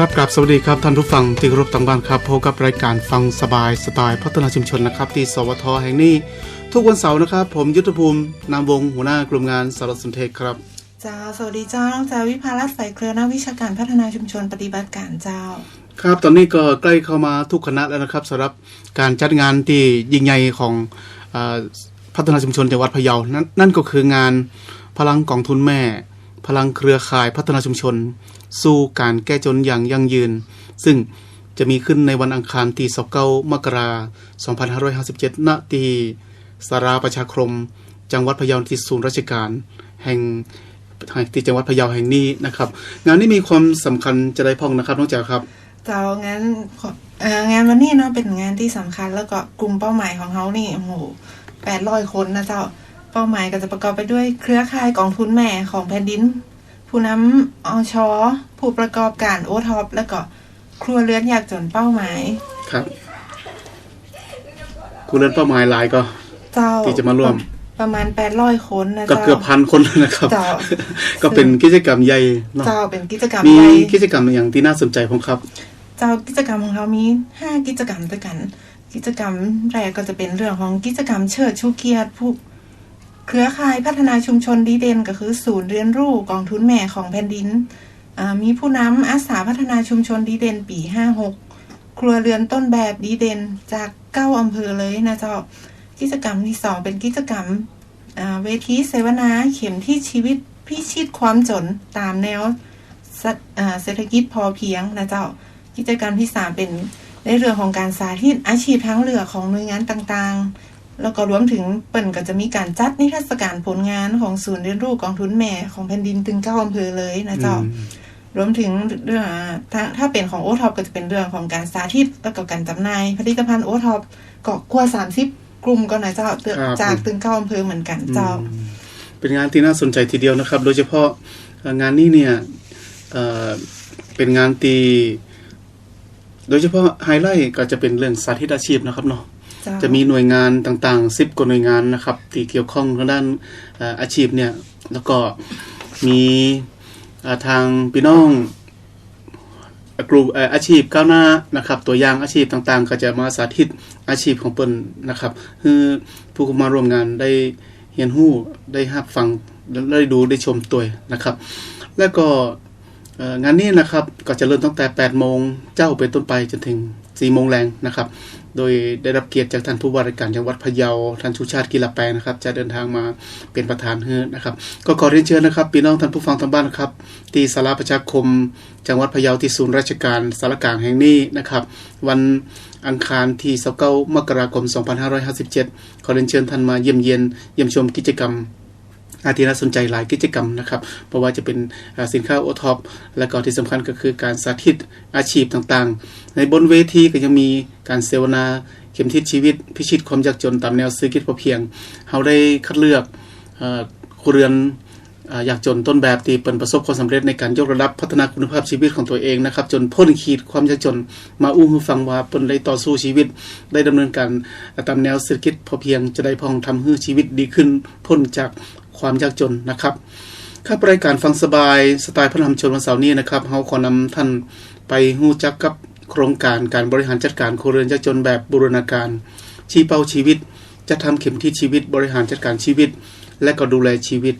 ครับกราบสวัสดีครับท่านผู้ฟังที่เคารพทางบ้านครับพบกับรายการฟังสบายสไตล์พัฒนาชุมชนนะครับที่สวทแห่งนี้ ทุกวันเสาร์นะครับ ผมยุทธภูมินามวงศ์หัวหน้ากลุ่มงานสารสนเทศครับเจ้าสวัสดีเจ้าน้องจาวิภารัตน์ใส่เครือนักวิชาการพัฒนาชุมชนปฏิบัติการเจ้า ครับตอนนี้ก็ใกล้เข้ามาทุกคณะแล้วนะครับสำหรับการจัดงานที่ยิ่งใหญ่ของอาพัฒนาชุมชนจังหวัดพะเยานั่นนั่นก็คืองานพลังกองทุนแม่ พลังเครือข่ายพัฒนาชุมชน สู้การแก้จนอย่างยั่งยืน ซึ่งจะมีขึ้นในวันอังคารที่29มกราคม2557ณที่สาราประชาคม จังหวัดพะเยาที่ศูนย์ราชการ แห่งที่จังหวัดพะเยาแห่งนี้นะครับ งานนี้มีความสำคัญจะได้พ้องนะครับน้องจ๋วครับเจ้างานงานวันนี้เนาะเป็นงานที่สำคัญแล้วก็กลุ่มเป้าหมายของเขานี่โอ้โหแปดร้อยคนนะเจ้า เป้าหมายก็จะประกอบไปด้วยเครือข่ายกองทุนแม่ของแผ่นดิน ผู้นำอชอผู้ประกอบการโอท็อปแล้วก็ครัวเรือนอยากจนเป้าหมาย ครับคุณเล่นเป้าหมายหลายก็ เจ้าที่จะมาร่วม ประมาณแปดร้อยคนนะก็เจ้าเกือบพันคนแล้วนะครับเจ้าก็เป็นกิจกรรมใหญ่เนาะเจ้าเป็นกิจกรรมมีใหญ่กิจกรรมอย่างที่น่าสนใจผมครับ เจ้ากิจกรรมของเรามีห้ากิจกรรมด้วยกัน กิจกรรมแรกก็จะเป็นเรื่องของกิจกรรมเชิดชูเกียรติผู้ เครือข่ายพัฒนาชุมชนดีเด่นก็คือศูนย์เรียนรู้กองทุนแม่ของแผ่นดิน มีผู้นำอาสาพัฒนาชุมชนดีเด่นปีห้าหกครัวเรือนต้นแบบดีเด่นจากเก้าอำเภอเลยนะเจ้ากิจกรรมที่สองเป็นกิจกรรมเวทีเสวนาเข็มที่ชีวิตพิชิตความจนตามแนวเศรษฐกิจพอเพียงนะเจ้ากิจกรรมที่สามเป็นในเรื่องของการสาธิตอาชีพทางเลือของหน่วยงานต่างๆ แล้วก็รวมถึงเปิ่นก็จะมีการจัดนิทรรศการผลงานของศูนย์เรียนรู้กองทุนแม่ของแผ่นดินถึงเก้าอำเภอเลยนะเจ้าอืมรวมถึงเรื่องอ่าถ้าถ้าเป็นของโอท็อปก็จะเป็นเรื่องของการสาธิตแล้วก็การจำหน่ายผลิตภัณฑ์โอท็อปก็กว่าสามสิบกลุ่มก็นะเจ้าเตือครับจากถึงเก้าอำเภอเหมือนกันเจ้าอืมเป็นงานที่น่าสนใจทีเดียวนะครับ โดยเฉพาะเอ่องานนี้เนี่ยเอ่อเป็นงานตีโดยเฉพาะไฮไลท์ก็จะเป็นเรื่องสาธิตอาชีพนะครับเนาะเจะมีหน่วยงานต่างๆ 10กว่าหน่วยงานนะครับที่เกี่ยวข้องทางด้านอาชีพเนี่ย แล้วก็มีทางพี่น้องกลุ่มอาชีพก้าวหน้านะครับ ตัวอย่างอาชีพต่างๆ ก็จะมาสาธิตอาชีพของเปิ้นนะครับคือผู้เข้ามาร่วมงานได้เรียนรู้ได้รับฟังได้ดูได้ชมตัวนะครับ แล้วก็งานนี้นะครับก็จะเริ่มตั้งแต่8โมงเจ้าเป็นต้นไปจนถึง4โมงแรงนะครับ โดยได้รับเกียรติจากท่านผู้ว่าราชการจังหวัดพะเยาท่านชูชาติกีฬาแปลงนะครับ จะเดินทางมาเป็นประธานเฮือนะครับ ก็ขอเรียนเชิญนะครับพี่น้องท่านผู้ฟังทางบ้านนะครับ ที่สาราประชาคม จังหวัดพะเยาที่ศูนย์ราชการสารกลางแห่งนี้นะครับ วันอังคารที่29มกราคม 2557 ขอเรียนเชิญท่านมาเยี่ยมเยียนเยี่ยมชมกิจกรรม อาที่น่าสนใจหลายกิจกรรมนะครับเพราะว่าจะเป็นสินค้าโอท็อปและก็ที่สำคัญก็คือการสาธิตอาชีพต่างๆ ในบนเวทีก็ยังมีการเสวนาเข็มทิศชีวิตพิชิตความยากจนตามแนวเศรษฐกิจพอเพียงเราได้คัดเลือกอครัวเรือนอยากจนต้นแบบที่เป็นประสบความสำเร็จในการยกระดับพัฒนาคุณภาพชีวิตของตัวเองนะครับ จนพ้นขีดความยากจน มาอู้หูฟังว่าเปิ้นได้ต่อสู้ชีวิต ได้ดำเนินการตามแนวเศรษฐกิจพอเพียงจะได้พองทำให้ชีวิตดีขึ้น พ้นจาก ความยากจนนะครับครับรายการฟังสบายสไตล์พระธรรมชนวันเสาร์นี้นะครับเฮาขอนำท่านไปฮู้จักกับโครงการการบริหารจัดการครัวเรือนยากจนแบบบูรณาการ ชี้เป้าชีวิต จะทำเข็มทิศชีวิตบริหารจัดการชีวิต และก็ดูแลชีวิต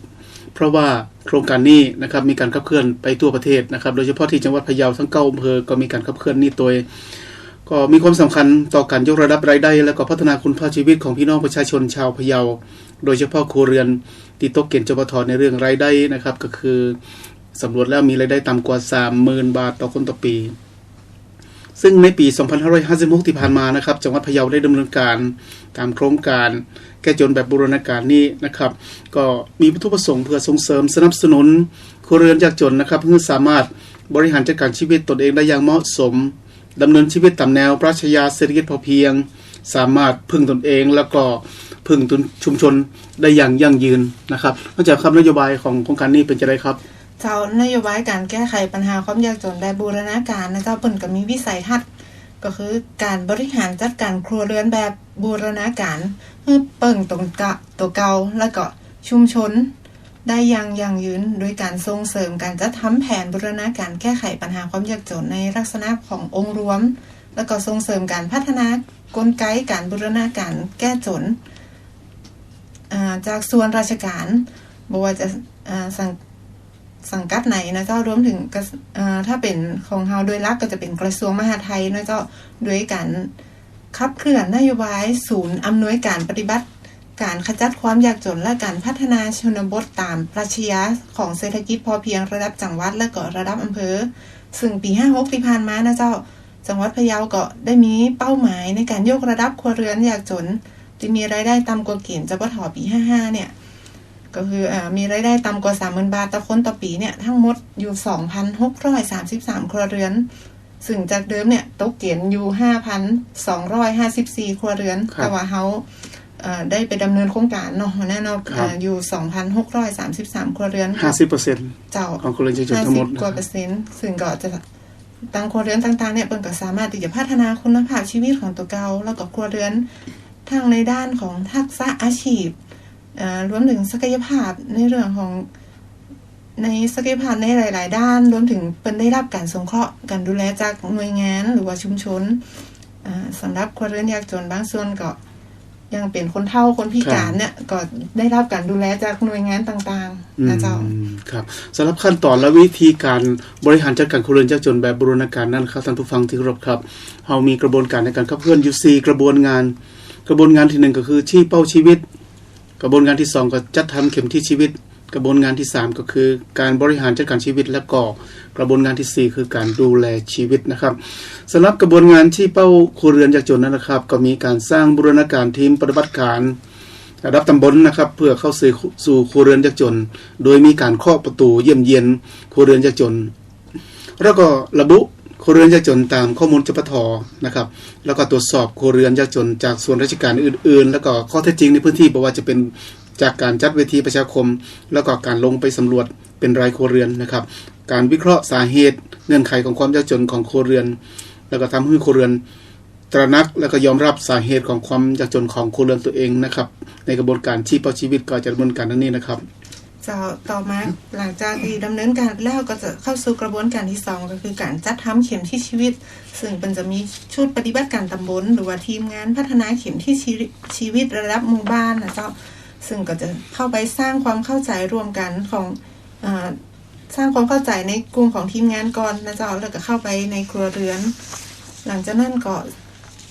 เพราะว่าโครงการนี้นะครับมีการขับเคลื่อนไปทั่วประเทศนะครับ โดยเฉพาะที่จังหวัดพะเยาทั้งเก้าอำเภอก็มีการขับเคลื่อนนี้โดยก็มีความสำคัญต่อการยกระดับรายได้ และก็พัฒนาคุณภาพชีวิตของพี่น้องประชาชนชาวพะเยา โดยเฉพาะครัวเรือน ที่ตกเกณฑ์จปทในเรื่องรายได้นะครับ ก็คือสำรวจแล้วมีรายได้ต่ำกว่า 30,000 บาทต่อคนต่อปี ซึ่งในปี 2556 ที่ผ่านมานะครับ จังหวัดพะเยาได้ดำเนินการตามโครงการแก้จนแบบบูรณาการนี้นะครับ ก็มีวัตถุประสงค์เพื่อส่งเสริมสนับสนุนครัวเรือนยากจนนะครับเพื่อสามารถบริหารจัดการชีวิตตนเองได้อย่างเหมาะสมดำเนินชีวิตตามแนวปรัชญาเศรษฐกิจพอเพียง สามารถพึ่งตนเองแล้วก็ พึ่งตนชุมชนได้อย่างยั่งยืนนะครับนอกจากคำนโยบายของโครงการนี้เป็นจะไรครับเจ้านโยบายการแก้ไขปัญหาความยากจนแบบบูรณาการนะเจ้าเปิ่นก็มีวิสัยทัศน์ก็คือการบริหารจัดการครัวเรือนแบบบูรณาการเพื่อเปิ่งตรงกะตัวเก่าแล้วก็ชุมชน ได้อยังยั่งยืนโดยการส่งเสริมการจัดทำแผนบูรณาการแก้ไขปัญหาความยากจนในลักษณะขององค์รวม แล้วก็ส่งเสริมการพัฒนากลไกการบูรณาการแก้จน จากส่วนราชการบอกว่าจะสังสังกัดไหนนะเจ้ารวมถึงถ้าเป็นของเฮาโดยลักก็จะเป็นกระทรวงมหาดไทยนะเจ้าด้วยการขับเคลื่อนนโยบายศูนย์อำนวยการปฏิบัติ การขจัดความยากจนและการพัฒนาชนบทตามปรัชญาของเศรษฐกิจพอเพียงระดับจังหวัดและก็ระดับอำเภอ ซึ่งปี 56 ที่ผ่านมานะเจ้า จังหวัดพะเยาก็ได้มีเป้าหมายในการยกระดับครัวเรือนยากจน ที่มีรายได้ต่ำกว่าเกณฑ์จปทปี55เนี่ย ก็คืออ่ามีรายได้ต่ำกว่า30,000บาทต่อคนต่อปีเนี่ยทั้งหมดอยู่2,633ครัวเรือน ซึ่งจากเดิมเนี่ยตกเกณฑ์อยู่5,254ครัวเรือนครับแต่ว่าเฮาเอ่อได้ไปดำเนินโครงการเนาะแน่นอนครับอยู่2,633ครัวเรือนห้าสิบเปอร์เซ็นต์เจ้าของคนเรียนยากจนห้าทั้งหสิมบดนะกว่าเปอร์เซ็นต์ซึ่งก็จะต่างครัวเรือนต่างๆเนี่ยเปิ่นก็สามารถที่จะพัฒนาคุณภาพชีวิตของตัวเก่าแล้วก็ครัวเรือน ทั้งในด้านของทักษะอาชีพเอ่อรวมถึงศักยภาพในเรื่องของในศักยภาพในหลาย ๆ ด้าน รวมถึงเป็นได้รับการสงเคราะห์การดูแลจากหน่วยงานหรือว่าชุมชนอ่าสำหรับครัวเรือนยากจนบางส่วนก็ยังเป็นคนเฒ่าคนพิการเนี่ยก็ได้รับการดูแลจากหน่วยงานต่างอืๆมนะเจ้าครับสำหรับขั้นตอนและวิธีการบริหารจัดการครัวเรือนยากจนแบบบูรณาการนั้นครับท่านผู้ฟังที่เคารพครับเรามีกระบวนการในการขับเคลื่อนอยู่สี่กระบวนงาน กระบวนงานที่หนึ่งก็คือชี้เป้าชีวิต กระบวนการที่สองก็จัดทำเข็มที่ชีวิต กระบวนงานที่สามก็คือ การบริหารจัดการชีวิตและก็กระบวนงานที่สี่คือการดูแลชีวิตนะครับสำหรับกระบวนงานที่เป้าครัวเรือนยากจนนั้นนะครับ ก็มีการสร้างบูรณาการทีมปฏิบัติการระดับตำบลนะครับเพื่อเข้าสู่สู่ครัวเรือนยากจน โดยมีการเคาะประตูเยี่ยมเยียนครัวเรือนยากจน แล้วก็ระบุ ครัวเรือนยากจนตามข้อมูลจปทนะครับ แล้วก็ตรวจสอบครัวเรือนยากจนจากส่วนราชการอื่น ๆ แล้วก็ข้อเท็จจริงในพื้นที่บอกว่าจะเป็นจากการจัดเวทีประชาคม แล้วก็การลงไปสำรวจเป็นรายครัวเรือนนะครับ การวิเคราะห์สาเหตุเงื่อนไขของความยากจนของครัวเรือน แล้วก็ทำให้ครัวเรือนตระหนักแล้วก็ยอมรับสาเหตุของความยากจนของครัวเรือนตัวเองนะครับ ในกระบวนการชี้เป้าชีวิตก็จะดำเนินการดังนี้นะครับ จะต่อมาหลังจากที่ดำเนินการแล้วก็จะเข้าสู่กระบวนการที่สองก็คือการจัดทำเข็มที่ชีวิต ซึ่งเป็นจะมีชุดปฏิบัติการตำบลหรือว่าทีมงานพัฒนาเข็มที่ชีวิตชีวิตระดับหมู่บ้านนะเจ้าซึ่งก็จะเข้าไปสร้างความเข้าใจร่วมกันของอสร้างความเข้าใจในกลุ่มของทีมงานก่อนนะเจ้าแล้วก็เข้าไปในครัวเรือน หลังจากนั้นก็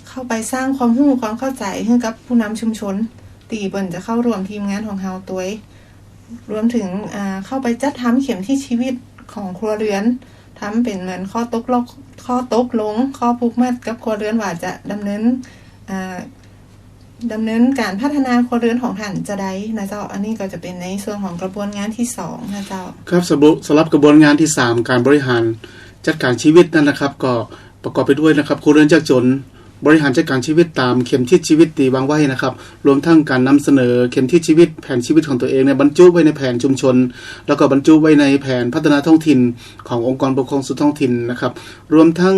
เข้าไปสร้างความรู้ความเข้าใจให้กับผู้นำชุมชนตีเปิ่นจะเข้าร่วมทีมงานของเฮาตัวเอง รวมถึงเข้าไปจัดทำเข็มที่ชีวิตของครัวเรือนทำเป็นเหมือนข้อตกลงข้อตกลง ข้อผูกมัดกับครัวเรือนว่าจะดำเนินอ่าดำเนินการพัฒนาครัวเรือนของท่านจะได้นะเจ้า อันนี้ก็จะเป็นในส่วนของกระบวนงานที่สองนะเจ้า ครับสำหรับสำหรับกระบวนงานที่ 3 การบริหารจัดการชีวิตนั่นนะครับ ก็ประกอบไปด้วยนะครับครัวเรือนยากจน บริหารจัดการชีวิตตามเข็มทิศชีวิตตีวางไว้นะครับ รวมทั้งการนำเสนอเข็มทิศชีวิตแผนชีวิตของตัวเองเนี่ยบรรจุไว้ในแผนชุมชน แล้วก็บรรจุไว้ในแผนพัฒนาท้องถิ่นขององค์กรปกครองส่วนท้องถิ่นนะครับ รวมทั้ง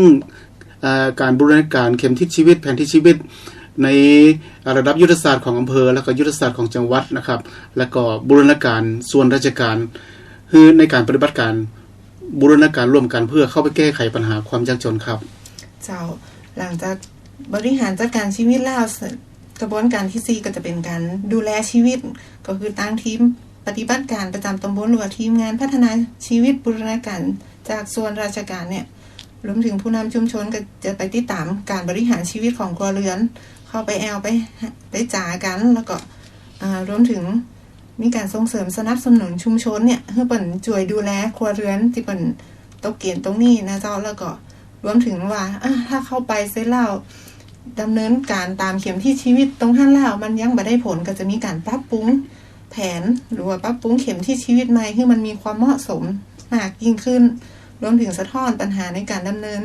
การบูรณาการเข็มทิศชีวิต แผนที่ชีวิตในระดับยุทธศาสตร์ของอำเภอ แล้วก็ยุทธศาสตร์ของจังหวัดนะครับ แล้วก็บูรณาการส่วนราชการคือในการปฏิบัติการบูรณาการร่วมกันเพื่อเข้าไปแก้ไขปัญหาความยากจนครับ เจ้าหลังจาก บริหารจัดการชีวิตแล้วกระบวนการที่สี่ก็จะเป็นการดูแลชีวิต ก็คือตั้งทีมปฏิบัติการประจำตำบลหรือว่าทีมงานพัฒนาชีวิตบูรณาการจากส่วนราชการเนี่ยรวมถึงผู้นำชุมชนก็จะไปติดตามการบริหารชีวิตของครัวเรือน เข้าไปแอลไปไปจ่ากันแล้วก็อ่ารวมถึงมีการส่งเสริมสนับสนุนชุมชนเนี่ยเพื่อเปิ่นช่วยดูแลครัวเรือนที่เปิ่นตกเกณฑ์ตรงนี้นะเจ้าแล้วก็รวมถึงว่าถ้าเข้าไปเสร็จแล้ว ดำเนินการตามเข็มที่ชีวิตตรงท่านแล้วมันยังไม่ได้ผลก็จะมีการปรับปรุงแผนหรือว่าปรับปรุงเข็มที่ชีวิตใหม่ให้มันมีความเหมาะสมมากยิ่งขึ้น รวมถึงสะท้อนปัญหาในการดำเนิน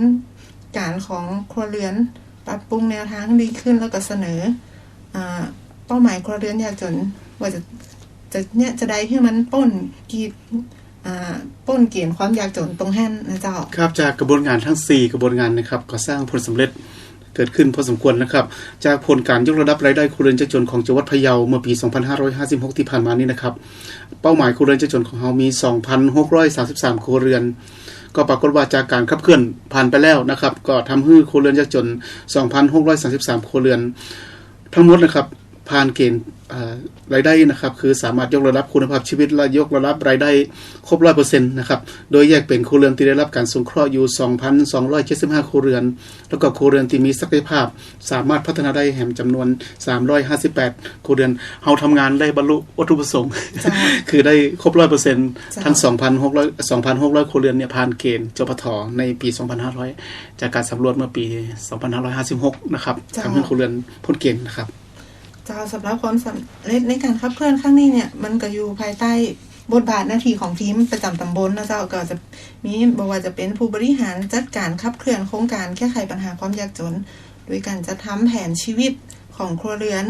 การของครัวเรือน ปรับปรุงแนวทางดีขึ้นแล้วก็เสนอเป้าหมายครัวเรือนยากจนว่าจะจะเนี่ยจะได้ให้มันป้นกีดป้นเกณฑ์ความยากจนตรงแห่นนะเจ้า ครับจากกระบวนการทั้ง 4 กระบวนการนะครับก็สร้างผลสำเร็จ เกิดขึ้นพอสมควรนะครับ จากผลการยกระดับรายได้ครัวเรือนยากจนของจังหวัดพะเยาเมื่อปี 2556 ที่ผ่านมานี้นะครับ เป้าหมายครัวเรือนยากจนของเรามี 2,633 ครัวเรือน ก็ปรากฏว่าจากการขับเคลื่อนผ่านไปแล้วนะครับ ก็ทำให้ครัวเรือนยากจน 2,633 ครัวเรือน ทั้งหมดนะครับ ผ่านเกณฑ์อ่ารายได้นะครับ คือสามารถยกระดับคุณภาพชีวิตและยกระดับรายได้ครบร้อยเปอร์เซ็นต์นะครับ โดยแยกเป็นครัวเรือนที่ได้รับการสงเคราะห์อยู่ 2,275 ครัวเรือน แล้วก็ครัวเรือนที่มีศักยภาพ สามารถพัฒนาได้แห่งจำนวน 358 ครัวเรือนเฮาทำงานได้บรรลุวัตถุประสงค์เจ้าคือได้ครบร้อยเปอร์เซ็นต์จ้ะทั้ง 2,600 2,600 ครัวเรือนเนี่ยผ่านเกณฑ์จปทในปี 2,500 จากการสำรวจเมื่อปี 2,556 นะครับจ้ะทำให้ครัวเรือนพ้นเกณฑ์นะครับเจ้าสำหรับความสำเร็จในการขับเคลื่อนครั้งนี้เนี่ย มันก็อยู่ภายใต้บทบาทหน้าที่ของทีมประจำตำบลนะเจ้าก็จะมีบอกว่าจะเป็นผู้บริหารจัดการขับเคลื่อนโครงการแก้ไขปัญหาความยากจน โดยการจะทำแผนชีวิตของครัวเรือน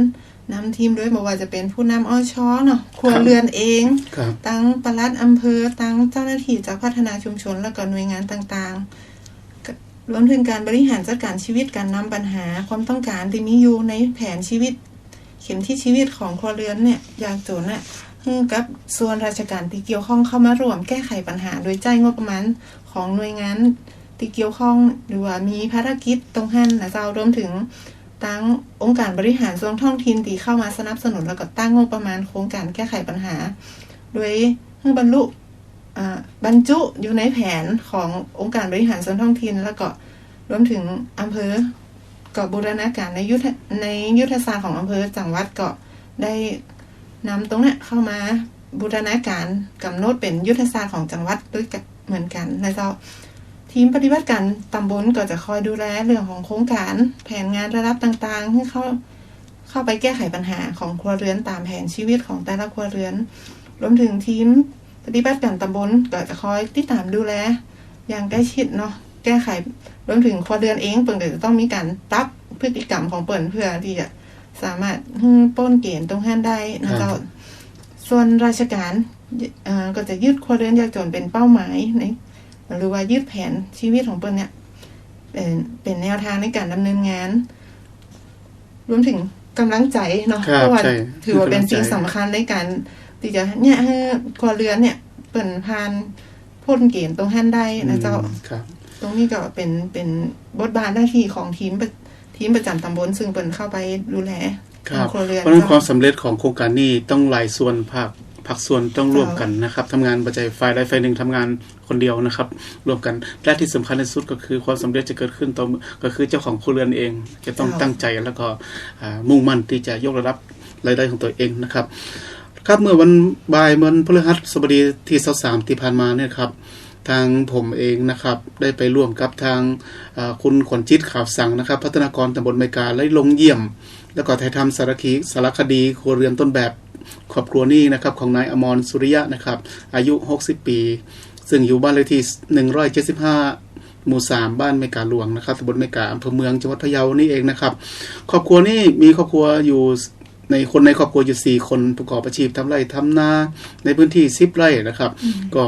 นำทีมด้วยบอกว่าจะเป็นผู้นำอ้อช้อเนาะครัวเรือนเองครับตั้งปลัดอำเภอ ตั้งเจ้าหน้าที่จากพัฒนาชุมชน แล้วก็หน่วยงานต่างๆก็รวมถึงการบริหารจัดการชีวิตการนำปัญหาความต้องการที่มีอยู่ในแผนชีวิต เข็มที่ชีวิตของครัวเรือนเนี่ยยากจนน่ะให้กับส่วนราชการที่เกี่ยวข้องเข้ามาร่วมแก้ไขปัญหา โดยจ่ายงบประมาณของหน่วยงานที่เกี่ยวข้องหรือว่ามีภารกิจตรงหันนะเจ้ารวมถึงตั้งองค์การบริหารส่วนท้องถิ่นที่เข้ามาสนับสนุนแล้วก็ตั้งงบประมาณโครงการแก้ไขปัญหา โดยให้บรรลุบรรจุอยู่ในแผนขององค์การบริหารส่วนท้องถิ่นแล้วก็รวมถึงอำเภอ ก็บูรณาการในยุทธในยุทธศาสตร์ของอำเภอจังหวัดเก็ได้นำตรงนี้เข้ามาบูรณาการกำหนดเป็นยุทธศาสตร์ของจังหวัดด้วยกันเหมือนกันนะเจ้าทีมปฏิบัติการตำบลก็จะคอยดูแลเรื่องของโครงการ แผนงานระดับต่างๆให้เข้าเข้าไปแก้ไขปัญหาของครัวเรือนตามแผนชีวิตของแต่ละครัวเรือน รวมถึงทีมปฏิบัติการตำบลก็จะคอยติดตามดูแลอย่างใกล้ชิดเนาะ แก้ไขรวมถึงครัวเรือนเองเปิ่นก็จะต้องมีการปรับพฤติกรรมของเปิ่นเพื่อที่จะสามารถให้ป้นเกณฑ์ตรงห้านได้นะครัเจ้าบส่วนราชการเอ่อก็จะยึดครัวเรือนยากจนเป็นเป้าหมายในหรือว่ายึดแผนชีวิตของเปิ่นเนี่ยเป็นเป็นแนวทางในการดำเนินงาน รวมถึงกำลังใจเนาะครับเพราะว่าใช่ถือว่าเป็นกำลังใจสิ่งสำคัญในการที่จะเนี่ยให้ครัวเรือนเนี่ยเปิ่นผ่านพ้นเกณฑ์ตรงห้านได้นะเจ้าอืมครับ ตรงนี้ก็เป็นเป็นบทบาทหน้าที่ของทีมประทีมประจำตำบลซึ่งเปิ่นเข้าไปดูแลครับครัวเรือนเพราะฉะนั้นเจ้าความสำเร็จของโครงการนี้ต้องหลายส่วนภาคภาคส่วนต้องร่วมกันนะครับทำงานปัจจัยฝ่ายใดฝ่ายหนึ่งทำงานคนเดียวนะครับร่วมกันและที่สำคัญที่สุดก็คือความสำเร็จจะเกิดขึ้นต่อก็คือเจ้าของครัวเรือนเอง จะต้องตั้งใจแล้วก็อ่ามุ่งมั่นที่จะยกระดับรายได้ของตัวเองนะครับ ครับเมื่อวันบ่ายวันพฤหัสบดีที่23ที่ผ่านมาเนี่ยครับ ทางผมเองนะครับ ได้ไปร่วมกับทางคุณขวัญจิตข่าวสังนะครับ พัฒนากรตำบลไมกาและลงเยี่ยม แล้วก็ถ่ายทำสารคดีสารคดีครัวเรือนต้นแบบครอบครัวนี้นะครับของนายอมรสุริยะนะครับ อายุ 60 ปี ซึ่งอยู่บ้านเลขที่ 175 หมู่ 3 บ้านไมกาหลวงนะครับตำบลไมกาอำเภอเมืองจังหวัดพะเยานี่เองนะครับ ครอบครัวนี้มีครอบครัวอยู่ ในคนในครอบครัวอยู่4คนประกอบอาชีพทำไร่ทำนาในพื้นที่10ไร่นะครับ ก็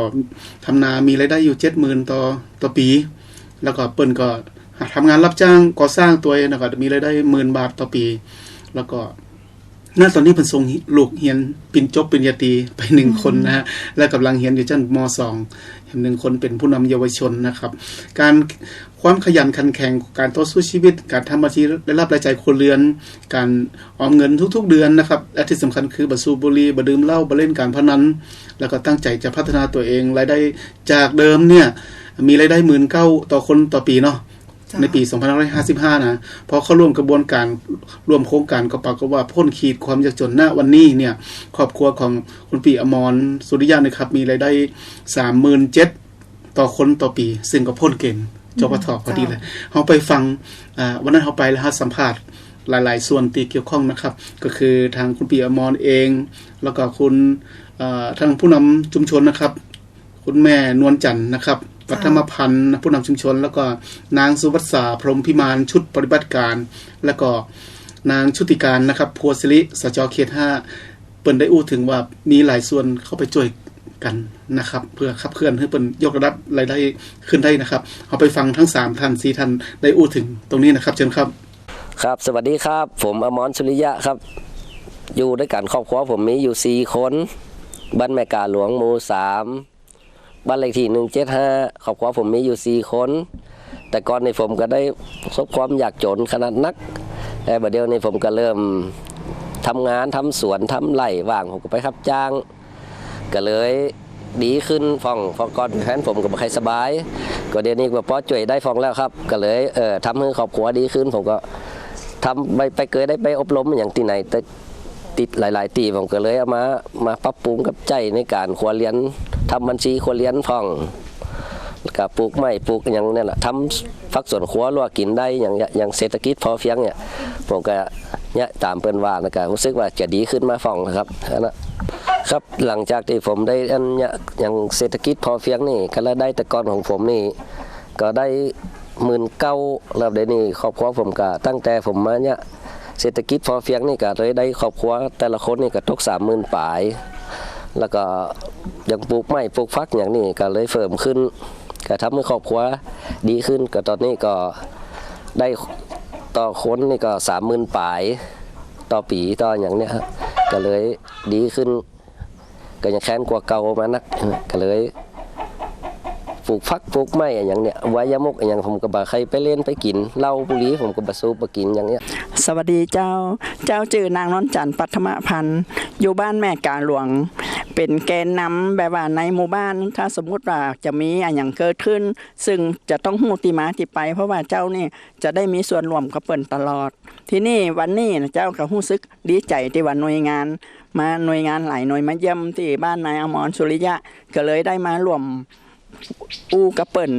ทำนามีรายได้อยู่70,000ต่อต่อปี แล้วก็เปิ้นก็ทำงานรับจ้างก่อสร้างตัวเองนะครับมีรายได้หมื่นบาทต่อปี แล้วก็ ณตอนนี้เพิ่นส่งลูกเรียนปินจบปริญญาตรีไปหนึ่งคนนะฮะและกำลังเรียนอยู่ชั้นมสองหนึ่งคนเป็นผู้นำเยาวชนนะครับ การความขยันขันแข็งการต่อสู้ชีวิต การทำอาชีพได้รับรายจ่ายครัวเรือน การออมเงินทุก ๆ เดือนนะครับและที่สำคัญคือบสูบบุหรี่บดื่มเหล้าบเล่นการพนันแล้วก็ตั้งใจจะพัฒนาตัวเองรายได้จากเดิมเนี่ยมีรายได้หมื่นเก้าต่อคนต่อปีเนาะจ้ะ ในปี 2555 นะพอเข้าร่วมกระบวนการร่วมโครงการก็ปรากฏว่าพ้นขีดความยากจนณวันนี้เนี่ย ครอบครัวของคุณปีอมรสุริยะนะครับ มีรายได้ 37,000ต่อคนต่อปี ซึ่งก็พ้นเกณฑ์จปทพอดีเลยเราไปฟังอ่าวันนั้นเราไปแล้วฮะสัมภาษณ์หลาย ๆ ส่วนที่เกี่ยวข้องนะครับ ก็คือทางคุณปีอมรเอง แล้วก็คุณอ่าทางผู้นำชุมชนนะครับ คุณแม่นวลจันทร์นะครับ ปัทมพันธ์ผู้นำชุมชน แล้วก็นางสุวัสสาพรหมพิมานชุดปฏิบัติการ แล้วก็นางชุติการนะครับพัวศิริสจเขตห้าเปิ้นได้อู้ถึงว่ามีหลายส่วนเข้าไปช่วยกันนะครับ เพื่อขับเคลื่อนให้เปิ้นยกระดับรายได้ขึ้นได้นะครับเอาไปฟังทั้งสามท่านสี่ท่านได้อู้ถึงตรงนี้นะครับเชิญครับ ครับ สวัสดีครับ ผมอมรสุริยะครับ อยู่ด้วยกันครอบครัวผมมีอยู่สี่คนบ้านแม่กาหลวงหมู่สาม บ้านเลขที่หนึ่งเจ็ดห้าครอบครัวผมมีอยู่สี่คน แต่ก่อนในผมก็ได้ประสบความอยากจนขนาดนัก แต่บัดเดียวนี้ผมก็เริ่มทำงานทำสวนทำไร่ว่างผมก็ไปรับจ้าง ก็เลยดีขึ้นฟองฟองก่อนแฟนผมก็บ่ใครสบาย ก็เดี๋ยวนี้ก็พอจ่วยได้ฟองแล้วครับ ก็เลยเออทำให้ครอบครัวดีขึ้น ผมก็ทำไปไปเกยได้ไปอบรมอย่างที่ไหนแต่ ติดหลาย ๆ ตีผมก็เลยเอามามาปรับปรุงกับใจในการครัวเรียนทำบัญชีครัวเรียนฟองแล้วก็ปลูกไม้ปลูกอย่างนี้แหละทำฟักสวนครัวลวกกินได้อย่างอย่างเศรษฐกิจพอเพียงเนี่ยผมก็เนี่ยตามเปิ้นว่าแล้วก็รู้สึกว่าจะดีขึ้นมาฟองนะครับนนั้นครับหลังจากที่ผมได้อันเนี้ยอย่างเศรษฐกิจพอเพียงนี่ก็รายได้ต่ก่อนของผมนี่ ก็ได้หมื่นเก้าแล้วเดี๋ยวนี้ครอบครัวผมก็ตั้งแต่ผมมาเนี่ย เศรษฐกิจพอเพียงนี่ก็เลยได้ครอบครัวแต่ละคนนี่ก็ตกสามหมื่นปลาย แล้วก็ย่างปลูกไม้ปลูกฟักอย่างนี้ก็เลยเพิ่มขึ้นก็ทำให้ครอบครัวดีขึ้นก็ตอนนี้ก็ได้ต่อคนนี่ก็สามหมื่นปลาย ต่อปีต่ออย่างเนี้ยครับก็เลยดีขึ้น ก็ยังแค้นกว่าเก่ามานักก็เลย ปลูกฟักปลูกไม้ออย่างเนี้ยว้ยามกออย่างผมก็บ่ใครไปเล่นไปกินเหล้าบุหรี่ผมก็บ่สูบบ่กินอย่างเนี้ย สวัสดีเจ้าเจ้าจื่อนางนนจันทร์ปัทมพันธ์อยู่บ้านแม่กาหลวง เป็นแกนนำแบบว่าในหมู่บ้าน ถ้าสมมุติว่าจะมีออย่างเกิดขึ้น ซึ่งจะต้องหูติมาติไป เพราะว่าเจ้านี่จะได้มีส่วนร่วมกับเปิ่นตลอด ที่นี่วันนี้นะเจ้าก็รู้สึกดีใจที่ว่าหน่วยงานมาหน่วยงานหลายหน่วยมาเยี่ยมที่บ้านนายอมรสุริยะก็เลยได้มาร่วม อูกระเปิ่น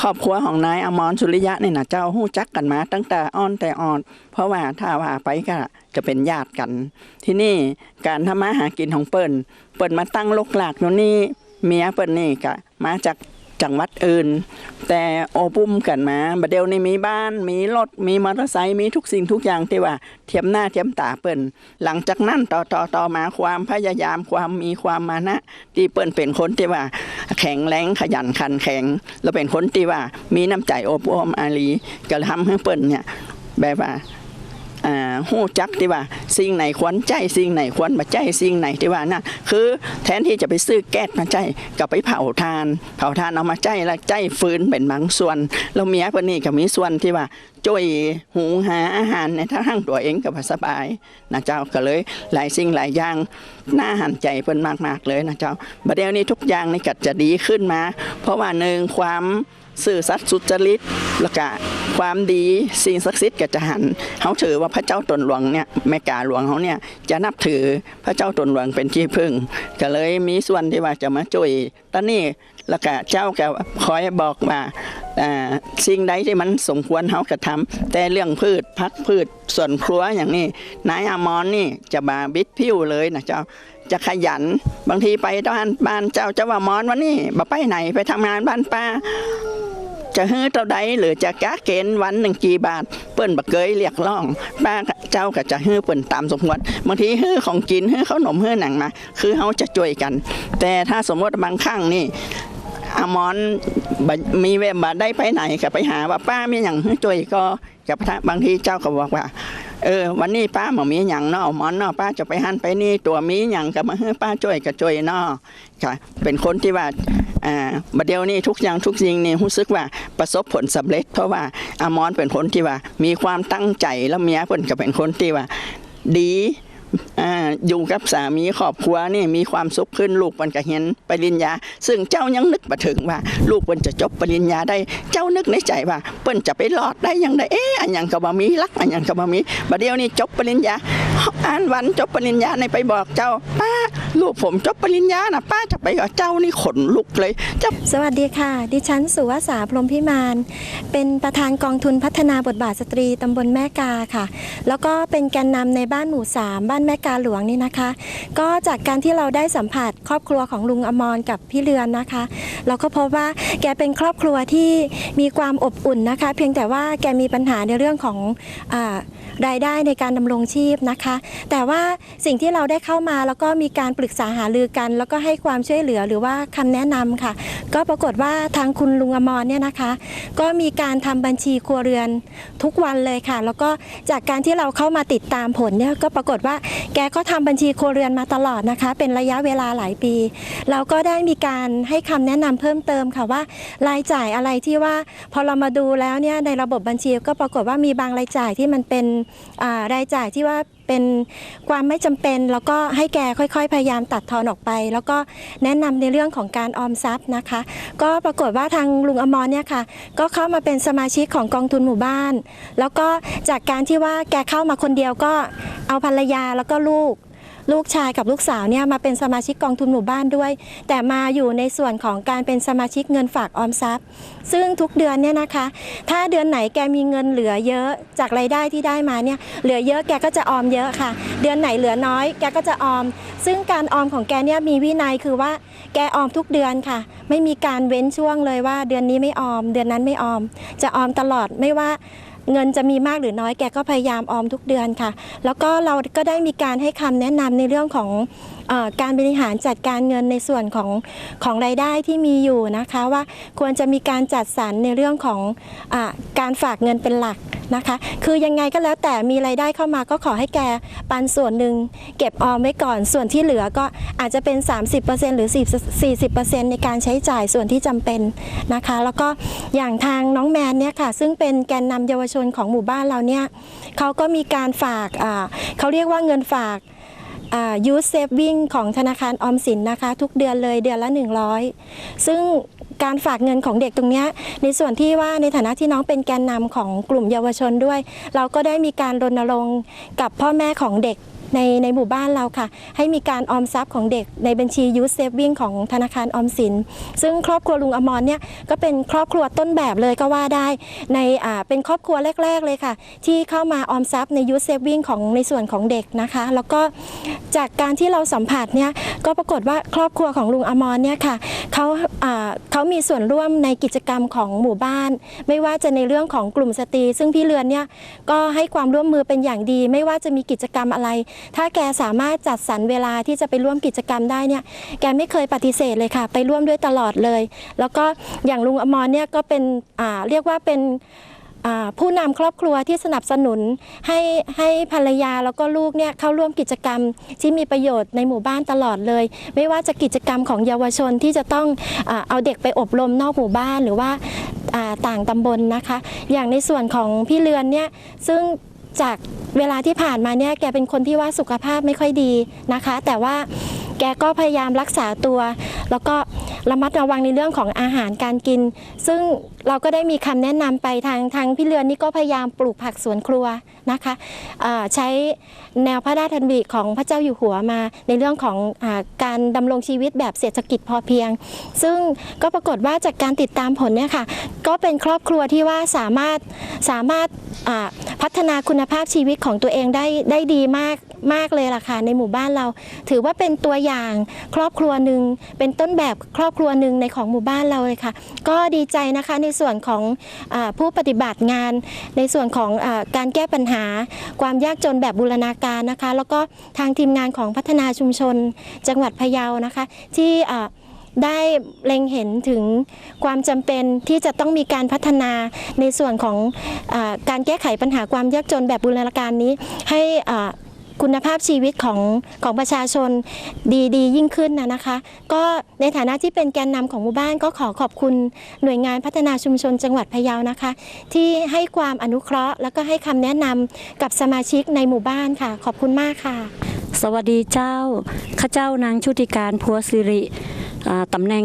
ครอบครัวของนายอมรสุริยะนี่นะเจ้าหู้จักกันมา ตั้งแต่อ่อนแต่อ่อน เพราะว่าถ้าว่าไปก็จะเป็นญาติกัน ที่นี่การทำมาหากินของเปิ่น เปิ่นมาตั้งลกหลากอยู่นี่เมียเปิ่นนี่ก็มาจาก จังหวัดอื่น แต่โอปุ้มกันมาบัดเดียวนี่มีบ้าน มีรถ มีมอเตอร์ไซค์ มีทุกสิ่งทุกอย่างที่ว่า เทียมหน้าเทียมตาเปิ่นหลังจากนั้นต่อต่อต่อมาความพยายามความมีความมานะที่เปิ่นเป็นคนที่ว่า แข็งแรงขยันขันแข็ง แล้วเป็นคนที่ว่า มีน้ำใจโอบอ้อมอารีก็ทำให้เปิ่นเนี่ยแบบว่า หู้จักที่ว่า สิ่งไหนควรใจสิ่งไหนควรมาใจสิ่งไหนที่ว่านั่นคือแทนที่จะไปซื้อแก๊สมาใจก็ไปเผาทาน เผาทานเอามาใจแล้วใจฟืนเป็นบางส่วนแล้วเมียเพิ่นนี่ก็มีส่วนที่ว่าช่วยหุงหาอาหารในทั้งตัวเองก็บ่สบายนะเจ้าก็เลยหลายสิ่งหลายอย่างน่าหันใจเพิ่นมากๆเลยนะเจ้าบัดเดี๋ยวนี้ทุกอย่างนี่ก็จะดีขึ้นมา เพราะว่าหนึ่งความ สื่อสัตย์สุจริตแล้วก็ความดีสิ่งศักดิ์สิทธิ์ก็จะหันเขาถือว่าพระเจ้าตนหลวงเนี่ยแม่กาหลวงเขาเนี่ยจะนับถือพระเจ้าตนหลวงเป็นที่พึ่ง ก็เลยมีส่วนที่ว่าจะมาช่วยตอนนี้แล้วก็เจ้าก็คอยบอกว่าสิ่งใดที่มันสมควรเขากระทำแต่เรื่องพืชพักพืชส่วนครัวอย่างนี้นายอมรนี่จะมาบิดพิ้วเลยนะเจ้า จะขยัน บางทีไปบ้านบ้านเจ้าเจ้าว่ามอนวันนี้บ่ไปไหนไปทำงานบ้านป้า จะฮื้อเท่าใดหรือจะกะเกณฑ์วันหนึ่งกี่บาท เปิ้นบักเกยเรียกร้อง ป้าเจ้าก็จะฮื้อเปิ้นตามสมควรบางทีฮื้อของกินฮื้อขนมฮื้อหนังมา คือเขาจะช่วยกัน แต่ถ้าสมมติบางครั้งนี่อมอนมีเว็บบาได้ไปไหนก็ไปหาว่าป้ามีอย่างช่วยก็กับบางทีเจ้าก็บอกว่า เออวันนี้ป้าหมอมีหยังเนาะหมอนเนาะป้าจะไปหันไปนี่ตัวมีหยังกับมาเฮ้ป้าช่วยกับช่วยเนาะค่ะ เป็นคนที่ว่าอ่าบัดเดียวนี้ทุกอย่างทุกสิ่งนี่รู้สึกว่าประสบผลสำเร็จ เพราะว่าอามอนเป็นคนที่ว่า มีความตั้งใจแล้วเมียเพิ่นก็เป็นคนที่ว่า ดี อ่าอยู่กับสามีครอบครัวนี่มีความสุขขึ้นลูกมันก็เห็นปริญญา ซึ่งเจ้ายังนึกมาถึงว่า ลูกเปิ้นจะจบปริญญาได้เจ้านึกในใจว่าเปิ้นจะไปรอดได้ยังไงเอ๊ะอันยังก็บ่มีรักอันยังก็บ่มีบัดเดียวนี้จบปริญญาอ่านวันจบปริญญาในไปบอกเจ้าป้าลูกผมจบปริญญานะป้าจะไปกับเจ้านี่ขนลุกเลยจสวัสดีค่ะ ดิฉันสุวสาพรมพิมานเป็นประธานกองทุนพัฒนาบทบาทสตรีตำบลแม่กาค่ะ แล้วก็เป็นแกนนำในบ้านหมู่สามบ้านแม่กาหลวงนี่นะคะ ก็จากการที่เราได้สัมผัสครอบครัวของลุงอมรกับพี่เรือนนะคะ เราก็พบว่าแกเป็นครอบครัวที่มีความอบอุ่นนะคะ เพียงแต่ว่าแกมีปัญหาในเรื่องของอารายได้ในการดำรงชีพนะคะ แต่ว่าสิ่งที่เราได้เข้ามาแล้วก็มีการปรึกษาหารือกัน แล้วก็ให้ความช่วยเหลือหรือว่าคำแนะนำค่ะ ก็ปรากฏว่าทางคุณลุงอมรเนี่ยนะคะ ก็มีการทำบัญชีครัวเรือนทุกวันเลยค่ะ แล้วก็จากการที่เราเข้ามาติดตามผลเนี่ยก็ปรากฏว่าแกก็ทำบัญชีครัวเรือนมาตลอดนะคะ เป็นระยะเวลาหลายปี เราก็ได้มีการให้คำแนะนำเพิ่มเติมค่ะว่ารายจ่ายอะไรที่ว่าพอเรามาดูแล้วเนี่ยในระบบบัญชีก็ปรากฏว่ามีบางรายจ่ายที่มันเป็นรายจ่ายที่ว่า เป็นความไม่จำเป็น แล้วก็ให้แกค่อย ๆ พยายามตัดทอนออกไป แล้วก็แนะนำในเรื่องของการออมทรัพย์นะคะ ก็ปรากฏว่าทางลุงอมรเนี่ยค่ะ ก็เข้ามาเป็นสมาชิกของกองทุนหมู่บ้าน แล้วก็จากการที่ว่าแกเข้ามาคนเดียวก็เอาภรรยาแล้วก็ลูก ลูกชายกับลูกสาวเนี่ยมาเป็นสมาชิกกองทุนหมู่บ้านด้วย แต่มาอยู่ในส่วนของการเป็นสมาชิกเงินฝากออมทรัพย์ ซึ่งทุกเดือนเนี่ยนะคะ ถ้าเดือนไหนแกมีเงินเหลือเยอะจากรายได้ที่ได้มาเนี่ยเหลือเยอะแกก็จะออมเยอะค่ะ เดือนไหนเหลือน้อยแกก็จะออม ซึ่งการออมของแกเนี่ยมีวินัยคือว่าแกออมทุกเดือนค่ะ ไม่มีการเว้นช่วงเลยว่าเดือนนี้ไม่ออม เดือนนั้นไม่ออม จะออมตลอดไม่ว่า เงินจะมีมากหรือน้อยแกก็พยายามออมทุกเดือนค่ะ แล้วก็เราก็ได้มีการให้คำแนะนำในเรื่องของ การบริหารจัดการเงินในส่วนของของรายได้ที่มีอยู่นะคะว่าควรจะมีการจัดสรรในเรื่องของอการฝากเงินเป็นหลักนะคะ คือยังไงก็แล้วแต่มีรายได้เข้ามาก็ขอให้แกปันส่วนหนึ่งเก็บออมไว้ก่อนส่วนที่เหลือก็อาจจะเป็น 30%หรือ 40%ในการใช้จ่ายส่วนที่จำเป็นนะคะ แล้วก็อย่างทางน้องแมนเนี่ยค่ะ ซึ่งเป็นแกนนำเยาวชนของหมู่บ้านเราเนี่ยเขาก็มีการฝากเขาเรียกว่าเงินฝาก ยูสเซฟวิ่งของธนาคารออมสินนะคะ ทุกเดือนเลยเดือนละ 100 ซึ่งการฝากเงินของเด็กตรงนี้ในส่วนที่ว่าในฐานะที่น้องเป็นแกนนำของกลุ่มเยาวชนด้วย เราก็ได้มีการรณรงค์กับพ่อแม่ของเด็ก ในในหมู่บ้านเราค่ะ ให้มีการออมทรัพย์ของเด็กในบัญชี Youth Saving ของธนาคารออมสิน ซึ่งครอบครัวลุงอมรเนี่ยก็เป็นครอบครัวต้นแบบเลยก็ว่าได้ในอ่าเป็นครอบครัวแรก ๆเลยค่ะ ที่เข้ามาออมทรัพย์ใน Youth Saving ของในส่วนของเด็กนะคะ แล้วก็จากการที่เราสัมผัสเนี่ยก็ปรากฏว่าครอบครัวของลุงอมรเนี่ยค่ะเขาอ่าเขามีส่วนร่วมในกิจกรรมของหมู่บ้าน ไม่ว่าจะในเรื่องของกลุ่มสตรี ซึ่งพี่เรือนเนี่ยก็ให้ความร่วมมือเป็นอย่างดี ไม่ว่าจะมีกิจกรรมอะไรถ้าแกสามารถจัดสรรเวลาที่จะไปร่วมกิจกรรมได้เนี่ยแกไม่เคยปฏิเสธเลยค่ะ ไปร่วมด้วยตลอดเลย แล้วก็อย่างลุงอมรเนี่ยก็เป็นเรียกว่าเป็นผู้นำครอบครัวที่สนับสนุนให้ให้ภรรยาแล้วก็ลูกเนี่ยเข้าร่วมกิจกรรมที่มีประโยชน์ในหมู่บ้านตลอดเลย ไม่ว่าจะกิจกรรมของเยาวชนที่จะต้องอเอาเด็กไปอบรมนอกหมู่บ้านหรือว่าาต่างตำบลนะคะ อย่างในส่วนของพี่เรือนเนี่ยซึ่งจาก เวลาที่ผ่านมาเนี่ยแกเป็นคนที่ว่าสุขภาพไม่ค่อยดีนะคะ แต่ว่าแกก็พยายามรักษาตัว แล้วก็ระมัดระวังในเรื่องของอาหารการกิน ซึ่งเราก็ได้มีคำแนะนำไปทางทางพี่เรือนนี่ก็พยายามปลูกผักสวนครัวนะคะใช้แนวพระราชดำริของพระเจ้าอยู่หัวมาในเรื่องของอการดำรงชีวิตแบบเศรษฐกิจพอเพียง ซึ่งก็ปรากฏว่าจากการติดตามผลเนี่ยค่ะก็เป็นครอบครัวที่ว่าสามารถสามารถพัฒนาคุณภาพชีวิตของตัวเองได้ได้ดีมากมากเลยล่ะค่ะในหมู่บ้านเรา ถือว่าเป็นตัวอย่าง ครอบครัวหนึ่งเป็นต้นแบบครอบครัวหนึ่งในของหมู่บ้านเราเลยค่ะ ก็ดีใจนะคะในส่วนของอผู้ปฏิบัติงาน ในส่วนของอการแก้ปัญหา ความยากจนแบบบูรณาการนะคะ แล้วก็ทางทีมงานของพัฒนาชุมชน จังหวัดพะเยานะคะ ที่ได้เล็งเห็นถึงความจำเป็นที่จะต้องมีการพัฒนาในส่วนของอการแก้ไขปัญหาความยากจนแบบบูรณาการนี้ให้อา คุณภาพชีวิตของของประชาชนดีดียิ่งขึ้นนะนะคะ ก็ในฐานะที่เป็นแกนนำของหมู่บ้านก็ขอขอบคุณหน่วยงานพัฒนาชุมชนจังหวัดพะเยานะคะ ที่ให้ความอนุเคราะห์ แล้วก็ให้คำแนะนำกับสมาชิกในหมู่บ้านค่ะ ขอบคุณมากค่ะ สวัสดีเจ้าข้าเจ้านางชุติการพัวสิริอ่าตำแหน่ง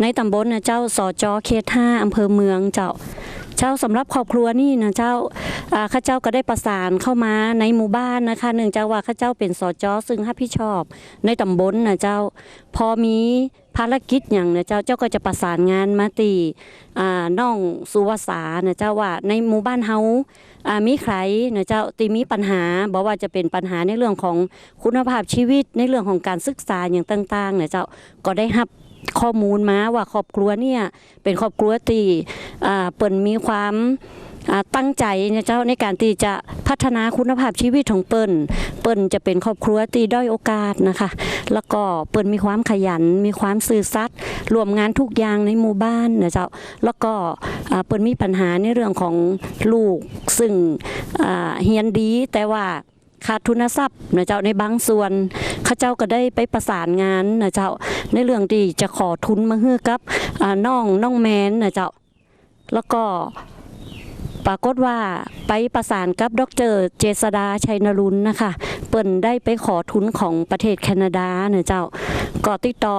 ในตำบลนะเจ้าสจเขตห้าอำเภอเมืองเจ้า เจ้าสำหรับครอบครัวนี่นะเจ้าข้าเจ้าก็ได้ประสานเข้ามาในหมู่บ้านนะคะเนื่องจากว่าข้าเจ้าเป็นสจซึ่งรับผิดชอบ ในตำบลนะเจ้า พอมีภารกิจอย่างนะเจ้าเจ้าก็จะประสานงานมาตีอ่าน้องสุวสานะเจ้าว่าในหมู่บ้านเฮามีใครนะเจ้าตีมีปัญหาบอกว่าจะเป็นปัญหาในเรื่องของคุณภาพชีวิตในเรื่องของการศึกษาอย่างต่างๆนะเจ้าก็ได้รับ ข้อมูลมาว่าครอบครัวเนี่ยเป็นครอบครัวตีอ่เปิ่นมีความตั้งใจนะเจ้าในการที่จะพัฒนาคุณภาพชีวิตของเปิ้น เปิ้นจะเป็นครอบครัวที่ด้อยโอกาสนะคะ แล้วก็เปิ้นมีความขยัน มีความซื่อสัตย์รวมงานทุกอย่างในหมู่บ้านนะเจ้า แล้วก็เปิ้นมีปัญหาในเรื่องของลูกซึ่งเฮียนดีแต่ว่า ขาดทุนทรัพย์นะเจ้าในบางส่วนข้าเจ้าก็ได้ไปประสานงานนะเจ้าในเรื่องที่จะขอทุนมาเฮือกับอ่าน้องน้องแมนนะเจ้าแล้วก็ปรากฏว่าไปประสานกับดรเจษดาชัยนรุนนะคะ เปิ่นได้ไปขอทุนของประเทศแคนาดานะเจ้าก็ติดต่อ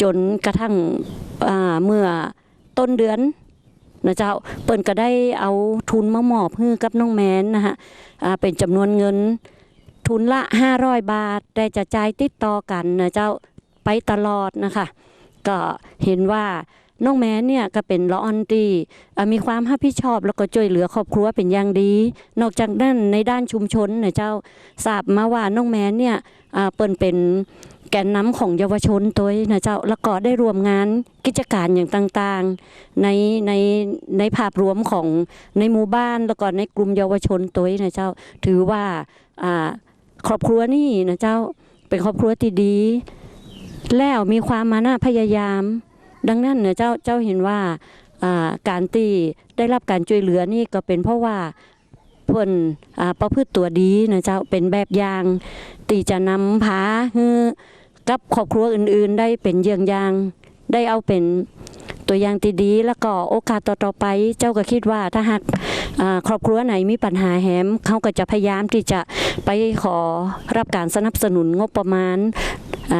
จนกระทั่งเมื่อต้นเดือน นะเจ้าเปิ่นก็ได้เอาทุนมามอบให้กับน้องแมนนะคะเป็นจำนวนเงินทุนละ 500 บาท ได้จะจ่ายติดต่อกันนะเจ้าไปตลอดนะคะ ก็เห็นว่าน้องแมนเนี่ยก็เป็นละออนตีมีความรับผิดชอบแล้วก็ช่วยเหลือครอบครัวเป็นอย่างดี นอกจากนั้นในด้านชุมชนนะเจ้าทราบมาว่าน้องแมนเนี่ยเปิ่นเป็น แกนนำของเยาวชนตัวนะเจ้าแล้วก็ได้รวมงานกิจการอย่างต่างๆ ในในในภาพรวมของในหมู่บ้านแล้วก็ในกลุ่มเยาวชนตัวนะเจ้า ถือว่าครอบครัวนี่นะเจ้าเป็นครอบครัวที่ดี แล้วมีความมานะพยายาม ดังนั้นเนี่ยเจ้าเจ้าเห็นว่าการตีได้รับการช่วยเหลือนี่ก็เป็นเพราะว่าเพิ่อ่าประพฤติตัวดีนะเจ้าเป็นแบบอย่างตีจะนำพาเฮือ กับครอบครัวอื่นๆ ได้เป็นเยี่ยงอย่าง ได้เอาเป็นตัวอย่างที่ดี แล้วก็โอกาสต่อๆไป เจ้าก็คิดว่าถ้าหากครอบครัวไหนมีปัญหาแหมเขาก็จะพยายามที่จะไปขอรับการสนับสนุนงบประมาณ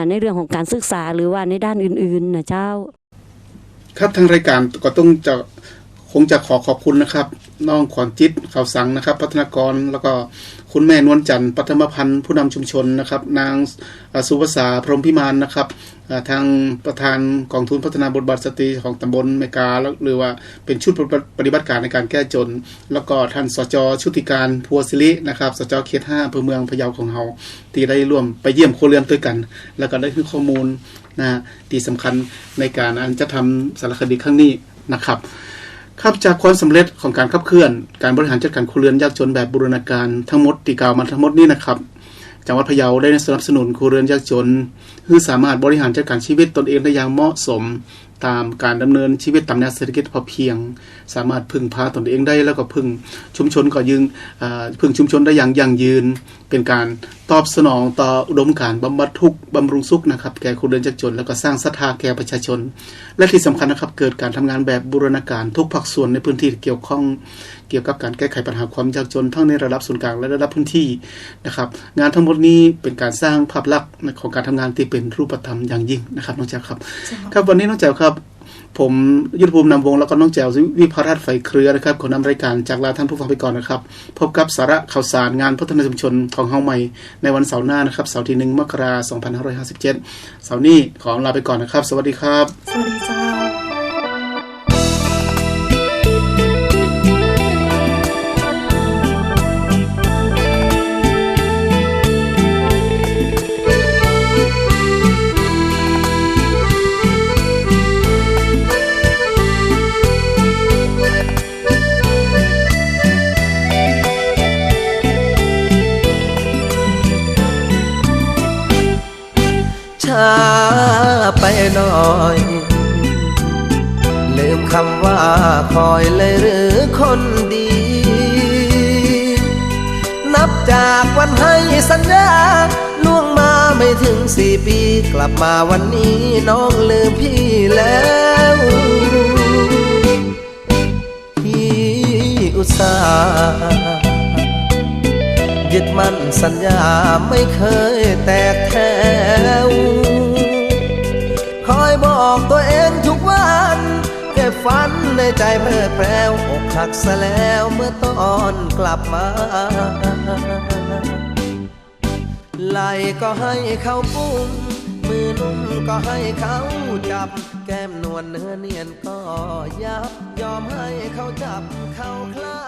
ในเรื่องของการศึกษาหรือว่าในด้านอื่นๆนะเจ้า ครับทางรายการก็ต้องจะคงจะขอขอบคุณนะครับน้องขวัญจิตข่าวสังนะครับ พัฒนากรแล้วก็ คุณแม่นวลจันทร์ปัทมพันธ์ผู้นำชุมชนนะครับ นางสุภาษาพรหมพิมานนะครับทางประธานกองทุนพัฒนาบทบาทสตรีของตำบลเมกาแล้วหรือว่าเป็นชุดปฏิบัติการในการแก้จน แล้วก็ท่านสจชุติการพัวศิรินะครับสจเขตห้าอำเภอเมืองพะเยาของเฮาที่ได้ร่วมไปเยี่ยมโคเรือนด้วยกัน แล้วก็ได้ให้ข้อมูลนะฮะที่สำคัญในการอันจะทำสารคดีครั้งนี้นะครับ ภาพจากความสำเร็จของการขับเคลื่อน การบริหารจัดการครัวเรือนยากจนแบบบูรณาการทั้งหมดที่กล่าวมาทั้งหมดนี้นะครับจังหวัดพะเยาได้สนับสนุนครัวเรือนยากจนคือสามารถบริหารจัดการชีวิตตนเองได้อย่างเหมาะสม ตามการดำเนินชีวิตตามแนวเศรษฐกิจพอเพียง สามารถพึ่งพาตนเองได้ แล้วก็พึ่งชุมชนก็ยืนพึ่งชุมชนได้อย่างยั่งยืน เป็นการตอบสนองต่ออุดมการบำบัดทุกบำรุงสุขนะครับแก่คนเดินจากจนแล้วก็สร้างศรัทธาแก่ประชาชน และที่สำคัญนะครับเกิดการทำงานแบบบูรณาการทุกภาคส่วนในพื้นที่เกี่ยวข้อง เกี่ยวกับการแก้ไขปัญหาความยากจนทั้งในระดับส่วนกลางและระดับพื้นที่นะครับ งานทั้งหมดนี้เป็นการสร้างภาพลักษณ์ของการทำงานที่เป็นรูปธรรมอย่างยิ่งนะครับน้องแจ๋วครับ ครับวันนี้น้องแจ๋วครับผมยุทธภูมินำวงศ์แล้วก็น้องแจ๋ววิภารัตน์ไฟเครือนะครับขอนำรายการจากลาท่านผู้ฟังไปก่อนนะครับ พบกับสาระข่าวสารงานพัฒนาชุมชนของเฮาใหม่ ในวันเสาร์หน้านะครับเสาร์ที่หนึ่งมกราคม2557เสาร์นี้ขอลาไปก่อนนะครับ สวัสดีครับ สวัสดีเจ้า คำว่าคอยเลยหรือคนดี นับจากวันให้สัญญาล่วงมาไม่ถึงสี่ปี กลับมาวันนี้น้องลืมพี่แล้วพี่อุตส่าห์ยึดมั่นสัญญาไม่เคยแตกแถว ฝันในใจเพลิดเพลวอกหักซะแล้วเมื่อตอนกลับมาไหลก็ให้เขาปุ้มมือนุ่มก็ให้เขาจับ แก้มนวลเนื้อเนียนก็ยับ ยอมให้เขาจับเขาคลา